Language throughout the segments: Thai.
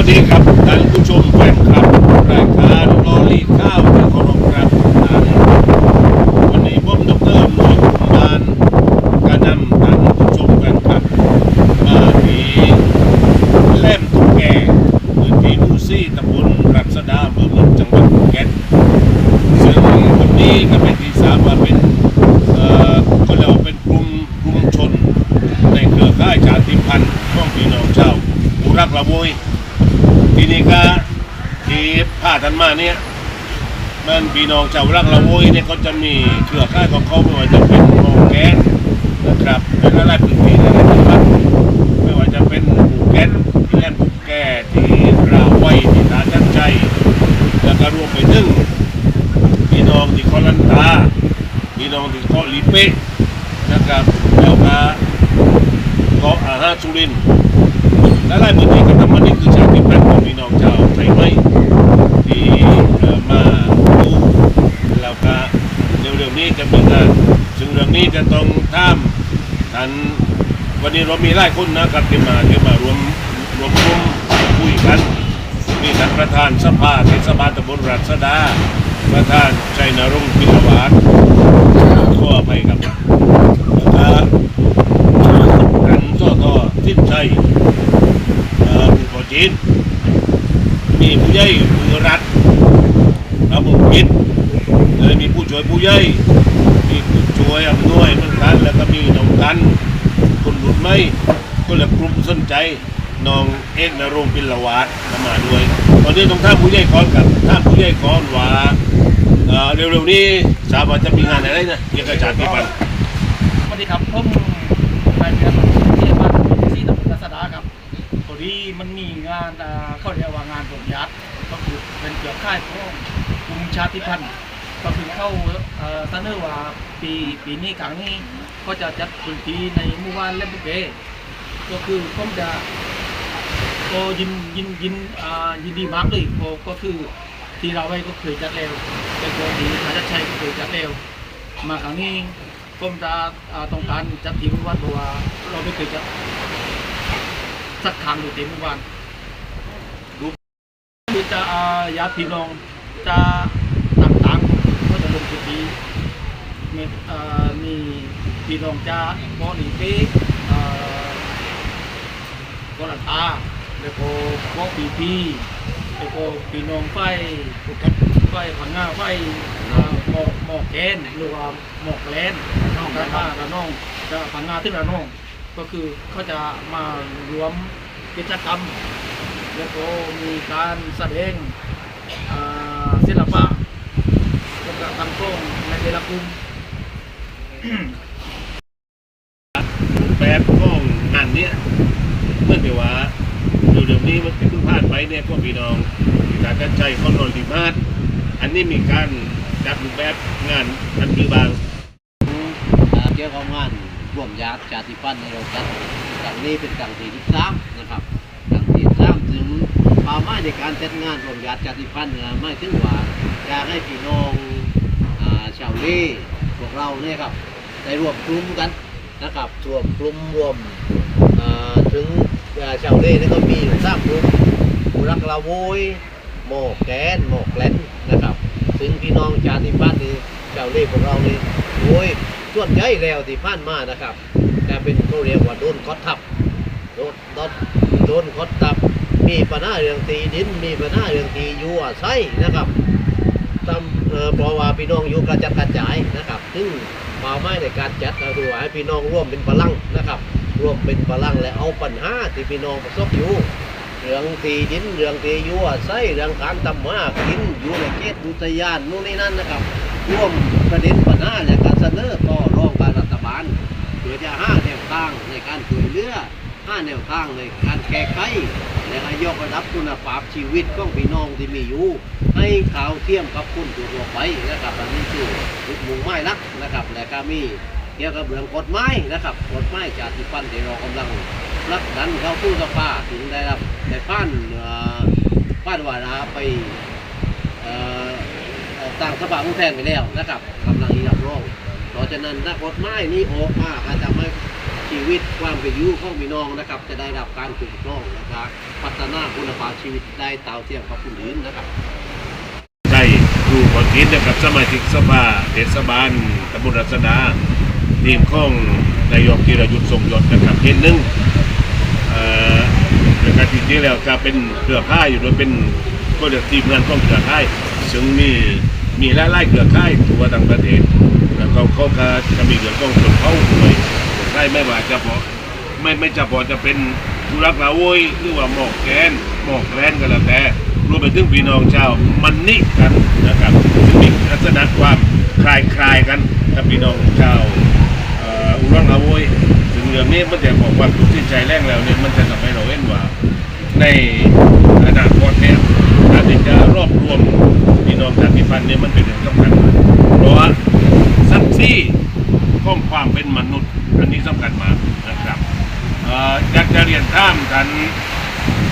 วัสดีครับท่านผู้ชมแฟนคลับรายการลอรี่ข้าวที่เคารพครับท่านวันนี้ผมดรมวดบานกระนำท่านผู้ชมแฟนคลับมาที่แหลมตุ๊กแกพื้นที่หมู่ซี่ตำบลรัศดาอำเภอเมืองจังหวัดภูเก็ตซึ่งวันนี้ก็เป็นที่ทราบว่าเป็นเอ่อก็เรียกว่าเป็นกลุ่มกลุ่มชนในเครือข่ายชาติพันธุ์ของพี่น้องชาวอุรักละโวยาทันมาเนี่ยมันพี่น้องชาวรักละโวยเนี่ยก็จะมีเครือข่ายของเขาไม่ว่าจะเป็นโมแกนนะครับเป็นอะไรพื้นที่ในจังหวัดไม่ว่าจะเป็นภูเก็ตที่แหมภูแก่ที่ราวไว้ที่ตาจันใจแล้วก็รวมไปถึงพี่น้องที่คอลันตาพี่น้องที่เกาะลิเป้นะครับแล้วก็เกาะอาหาสุรินและหลายพื้นที่ก็ทำมันนี่คือชาติพันธุ์ของพี่น้องชาวไทยไหม มาดูแล้วก็เร็วๆนี้จะมีงานซึ่งเรื่องนี้จะต้องท่ามท่านวันนี้เรามีหลายคนนะครับที่มาที่มารวมรวมกลุ่มคุยกันมีท่านประธานสภาเทศบาลตำบลรัศดา ประธานชัยนรงค์พิรวาสขออภัยครับแล้วก็อันก็ก็สิ้นใจเอ่อผู้ก่อจีน มีผู้ใหญ่มือรัฐอาบุกิจเลยมีผู้ช่วยผู้ใหญ่มีผู้ช่วยอำนวยเหมือนกันแล้วก็มีน้องกันคนหลุดไม่ก็เลยกลุ่มสนใจน้องเอกนรงค์ปิลวัตมาด้วยตอนนี้ต้องท่าผู้ใหญ่ก่อนกับท่าผู้ใหญ่ก่อนว่าเอ่อเร็วๆนี้ทราบว่าจะมีงานอะไรนะเกี่ยวกับชาติพันธ์สวัสดีครับผมนายเพียรเทียบ้านที่ตำบลรัศดาครับพอดี มันมีงานอ่าเขาเรียกว่างานรวมยัดก็คือเป็นเกี่ยวข่ายของกลุ่มชาติพันธุ์ก็คือเข้าเอ่อเสนอว่าปีปีนี้ครั้งนี้ก็จะจัดพื้นที่ในหมู่บ้านเลบุเกก็คือผมจะก็ยินยินยินอ่ายินดีมากเลยเพราะก็คือที่เราไว้ก็เคยจัดแล้วเป็นตัวดีอาจารย์ชัยก็เคยจัดแล้วมาครั้งนี้ผมจะต้องการจัดทีมวันเพราะว่าเราไม่เคยจัด สักครั้งดูทีมวันดูคือจะอ่าญาติพี่น้องจะต่างๆก็จะลงพื้นที่มีอ่ามีพี่น้องจะบอลีเป้อ่ากอลันตาแล้วก็บอปีพีแล้วก็พี่น้องไฟไฟผังงาไฟอ่าหมอกหมอกแกนหรือว่าหมอกแลนน้องกันมาระน้องจะผังงาที่ระน้อง ก็คือเขาจะมารวมกิจกรรม แล้วก็มีการแสดงอ่าศิลปะแล้วก็ทำกล้องในแต่ละกลุ่มแบบของงานเนี้ยเมื่อเดี๋ยวว่าเดี๋ยวๆนี้มันเพิ่งผ่านไปเนี่ยพวกพี่น้องที่การกันใจเขานอนดีมากอันนี้มีการจัดรูปแบบงานอันคือบางอ่าเกี่ยวกับงาน ร่วมญาติชาติพันธุ์ในเราจัดครั้งนี้เป็นครั้งที่ที่สามนะครับครั้งที่สามถึงป้าหมายในการจัดงานรวมญาติชาติพันธุ์เนี่ยไม่ถึงว่าอยากให้พี่น้องชาวเล่พวกเราเนี่ยครับได้รวมกลุ่มกันนะครับรวมกลุ่มรวมถึงชาวเล่นี่ก็มีอยู่สามกลุ่มรักละโวยหมอกแกนหมอกแลนนะครับ ซึ่งพี่น้องชาติพันธุ์นี่ชาวเล่พวกเรานี่โอ้ย ส่วนใหญ่แล้วที่ผ่านมานะครับแต่เป็นเขาเรียกว่าโดนคดทับโดนโดนโดนคดทับ มีปัญหาเรื่องตีดิน มีปัญหาเรื่องตียู่อาศัยนะครับตามเออเพราะว่าพี่น้องอยู่กระจัดกระจายนะครับซึ่งเป้าหมายในการจัดก็คือว่าให้พี่น้องร่วมเป็นพลังนะครับร่วมเป็นพลังและเอาปัญหาที่พี่น้องประสบอยู่เรื่องตีดินเรื่องตียู่อาศัยเรื่องการทำมาหากินอยู่ในเขตอุทยานนู่นนี่นั่นนะครับร่วมประเด็นปัญหาและการเสนอต่อรองการรัฐบาล เพื่อจะห้าแนวทางในการช่วยเหลือห้าแนวทางในการแก้ไขและยกระดับคุณภาพชีวิตของพี่น้องที่มีอยู่ ให้ขาวเทียมกับคนทั่วไปนะครับอันนี้คือจุดมุ่งหมายหลักนะครับและก็มีเกี่ยวกับเรื่องกฎหมายนะครับกฎหมายชาติพันธุ์ที่เรากำลังผลักดันเข้าสู่สภาถึงได้รับได้ผ่านเอ่อผ่านวาระไปต่างสภาผู้แทนไปแล้วนะครับกำลังรับรอง ราะฉะนั้นถ้ากฎหมายนี้ออกมาอาจจะไม่ชีวิตความเป็นอยู่ของพี่น้องนะครับ จะได้รับการคุ้มครองนะครับ พัฒนาคุณภาพชีวิตได้เต่าเทียมกับคนอื่นนะครับได้ดูผลกินนะครับสมาชิกสภาเทศบาลตำบลรัศดาทีมของนายกธีรยุทธ์ทรงยศนะครับเห็นหนึ่งเอ่อนะครับจริงๆแล้วจะเป็นเครือข่ายอยู่โดยเป็นก็เรียกทีมงานของเครือข่ายซึ่งมี มีหลายๆเครือข่ายทั่วทั้งประเทศแล้วเขาเขาจะมีเรื่องของชนเผ่าด้วยใช่ไม่ว่าจะพาะไม่ไม่จะพอจะเป็นธุรักละโวยหรือว่าหมอกแกนหมอกแกลนก็แล้วแต่รวมไปถึงพี่น้องชาวมันนี่กันนะครับมีลักษณะความคลายคลายกันกับพี่น้องชาวอุรังละโวยถึงเรื่องนี้มันจะบอกว่าทุกที่ใจแรงแล้วเนี่ยมันจะทำให้เราเห็นว่าในอนาคตเนี่ยการที่จะรวบรวม พี่น้องชาติพันธุ์เนี่ยมันเป็นเรื่องสำคัญมากเพราะว่าสักซี่ของความเป็นมนุษย์ อันนี้สำคัญมากนะครับเอ่ออยากจะเรียนท่ามกัน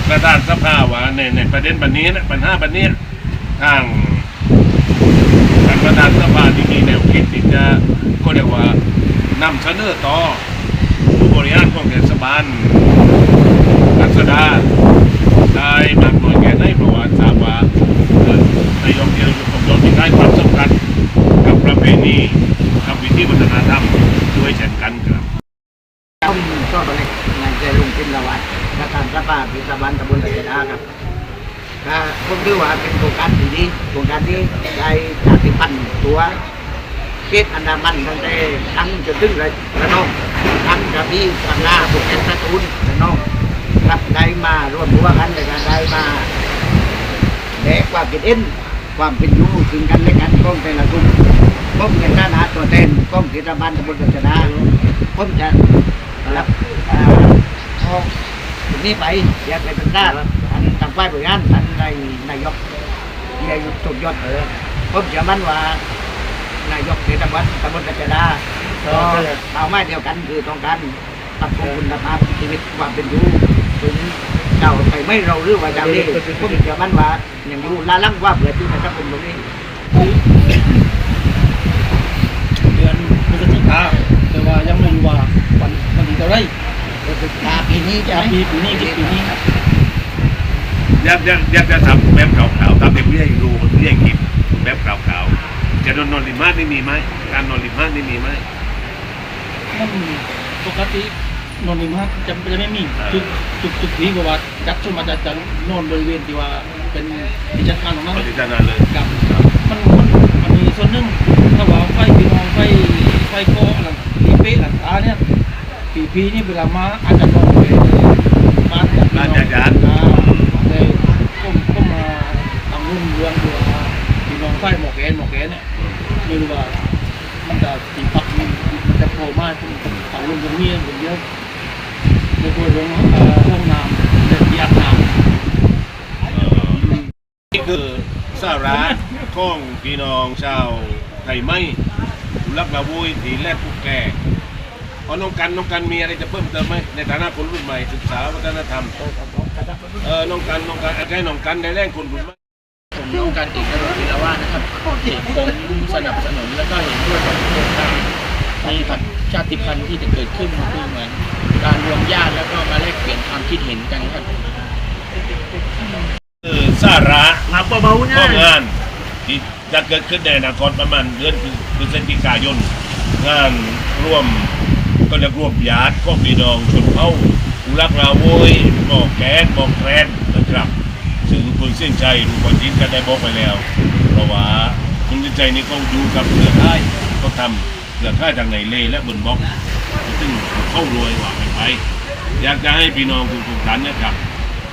ประธานสภาว่าในในประเด็นปันนี้นะปัญหาปันนี้ทางทางประธานสภาที่มีแนวคิดที่จะก็เรียกว่านำเสนอต่อผู้บริหารของเทศบาลรัศดาได้มากน้อยแค่ไหนเพราะว่าทราบว่า ได้ความสำคัญกับประเพณีกับวิธีวัฒนธรรมด้วยเช่นกันครับผมชอบเล็กนายใจลุงพินละวัฒน์ประธานสภาเทศบาลตำบลตะเกียดาครับก็ผมถือว่าเป็นโครงการที่ดีโครงการที่ได้ชาติพันธุ์ตัวเขตอันดามันตั้งแต่ตั้งจนถึงระระนองทั้งกระบี่ตรังงาภูเก็ตสตูลระนองครับได้มาร่วมหัวกันในการได้มาแลกความคิดเห็น ความเป็นอยู่ถึงกันและกันของแต่ละกลุ่มผมในฐานะตัวแทนของเทศบาลตำบลตะเกียดาผมจะรับอ่าเอาตรงนี้ไปอยากไปเป็นด้านอันทางฝ่ายบริหารท่านนายนายกนายกสุดยอดเออผมเชื่อมั่นว่านายกเทศบาลตำบลกระจดาก็เป้าหมายเดียวกันคือต้องการปรับปรุงคุณภาพชีวิตความเป็นอยู่ถึง เจ้าไปไม่เราหรือว่าเจ้านี้ผมเชื่อมั่นว่าอย่างอยู่ลาลังว่าเผื่อที่นะครับผมตรงนี้เดือนพฤศจิกาแต่ว่ายังไม่รู้ว่าวันวันที่เท่าไหรกาปีนี้จะปีปีนี้ปีนี้ครับอยากอยากอยากจะทำแบบขาวๆทำแบบเรียกรูเรียกกิบแบบขาวๆจะโดนนอนริมาสนี่มีไหมการนอนริมาสนี่มีไหมมันปกติ นอนริมหาดจะจะไม่มีจุดจุดจุดนี้ก็ว่าจัดชุมมาจะจะนอนบริเวณที่ว่าเป็นกิจการของนั้นปฏิจารเลยกับมันมันมันมีส่วนหนึ่งถ้าว่าไฟพี่น้องไฟไฟโก้หลังปีเป๊ะหลังตาเนี่ยปีพีนี่เวลามาอาจจะนอนไปบ้านบ้านญาติญาติอ่าเลยก็ก็มาทำรุ่มเรืองดูว่าพี่น้องไฟหมอกแกนหมอกแกนเนี่ยไม่รู้ว่ามันจะตีปักมันมันจะโผล่มาตรงทางรุ่มตรงนี้ผมเยอะ น้ำและที่อาบน้ำเอ่อนี่คือสาระของพี่น้องชาวไทยไม่รักละวุยทีแรกผู้แก่เพราะน้องกันน้องกันมีอะไรจะเพิ่มเติมไหมในฐานะคนรุ่นใหม่ศึกษาวัฒนธรรมเออน้องกันน้องกันแค่น้องกันได้แรงคนรุ่นใหม่ผมต้องการติดกระโดดพิลาว่านะครับเห็นผมสนับสนุนแล้วก็เห็นด้วยกับโครงการ ในผัดชาติพันธุ์ที่จะเกิดขึ้นคือเหมือน การรวมญาติแล้วก็มาแลกเปลี่ยนความคิดเห็นกันครับ คือสาระมาเบาๆข้นะองานที่จะเกิดขึ้นในอนาคตประมาณเดือนพฤศจิกายนงานร่วมก็เรียกร่วมญาติของพี่น้องชนเผ่าอุรักราโวยหมอกแกนหมอกแกรนนะครับซึ่งคุณเส้นใจรู้คนทินก็ได้บอกไปแล้ว เพราะว่าคุณเส้นใจนี่ก็อยู่กับเครือข่ายก็ทำ เครือข่ายทางไหนเล่และบนบล็อกซึ่งเข้ารวยว่าไม่ไป อยากจะให้พี่น้องทุกๆท่านนะครับ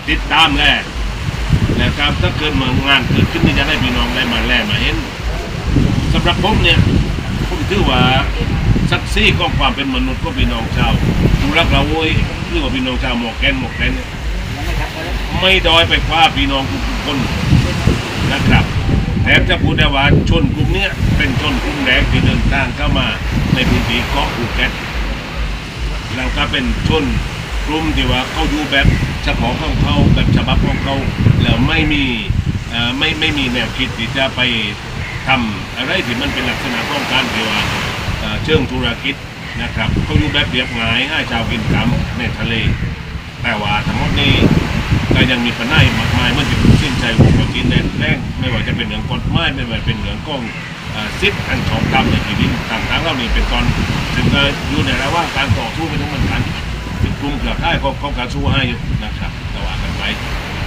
ติดตามแลนะครับถ้าเกิดมางานเกิดขึ้นนี่จะได้พี่น้องได้มาแลมาเห็นสำหรับผมเนี่ยผมถือว่าสักซี่ขอความเป็นมนุษย์ก็พี่น้องชาวดูรักเราโว้ยหรือว่าพี่น้องชาวหมอกแกนหมอกแกนเนี่ยไม่ด้อยไปกว่าพี่น้องทุกคนนะครับ แถมจะพูดได้ว่าชนกลุ่มเนี้ยเป็นชนกลุ่มแรกที่เดินทางเข้ามาในพื้นที่เกาะภูเก็ตแล้วก็เป็นชนกลุ่มที่ว่าเขาอยู่แบบเฉพาะของเขาแบบฉบับของเขาแล้วไม่มีเอ่อไม่ไม่มีแนวคิดที่จะไปทำอะไรที่มันเป็นลักษณะของการที่ว่าเอ่อเชิงธุรกิจนะครับเขาอยู่แบบเรียบง่ายให้ชาวกินกำในทะเล แต่ว่าทั้งหมดนี้ก็ยังมีปัญหามากมายเมื่อจะสิ้น ใจวงการกินแดนแรงไม่ว่าจะเป็นเรื่องกฎหมายไม่ว่าเป็นเรื่องกล้องเอ่อสิทธิ์อันของกรรมในที่ดินต่างๆเหล่านี้เป็นตอนถึงอยู่ในระหว่างการต่อสู้ไปทั้งหมือนกันถึงกลุ่มเครือข่ายเขาเขาการสู้ให้นะครับแต่ว่ากันไว้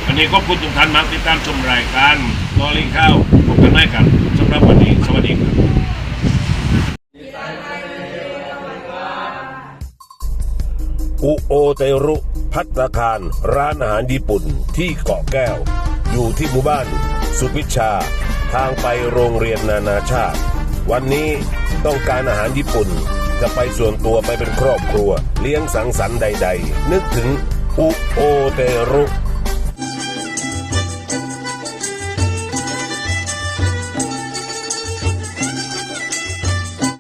วันนี้ขอบคุณทุกท่านมากที่ตามชมรายการลอลิงข้าวพบกันใหม่กันสำหรับวันนี้สวัสดีครับอุโอเตรุพัตตาคารร้านอาหารญี่ปุ่นที่เกาะแก้ว อยู่ที่หมู่บ้าน สุพิชชา ทางไปโรงเรียนนานาชาติ วันนี้ต้องการอาหารญี่ปุ่น จะไปส่วนตัวไปเป็นครอบครัว เลี้ยงสังสรรค์ใด ๆ นึกถึงอุโอเตรุ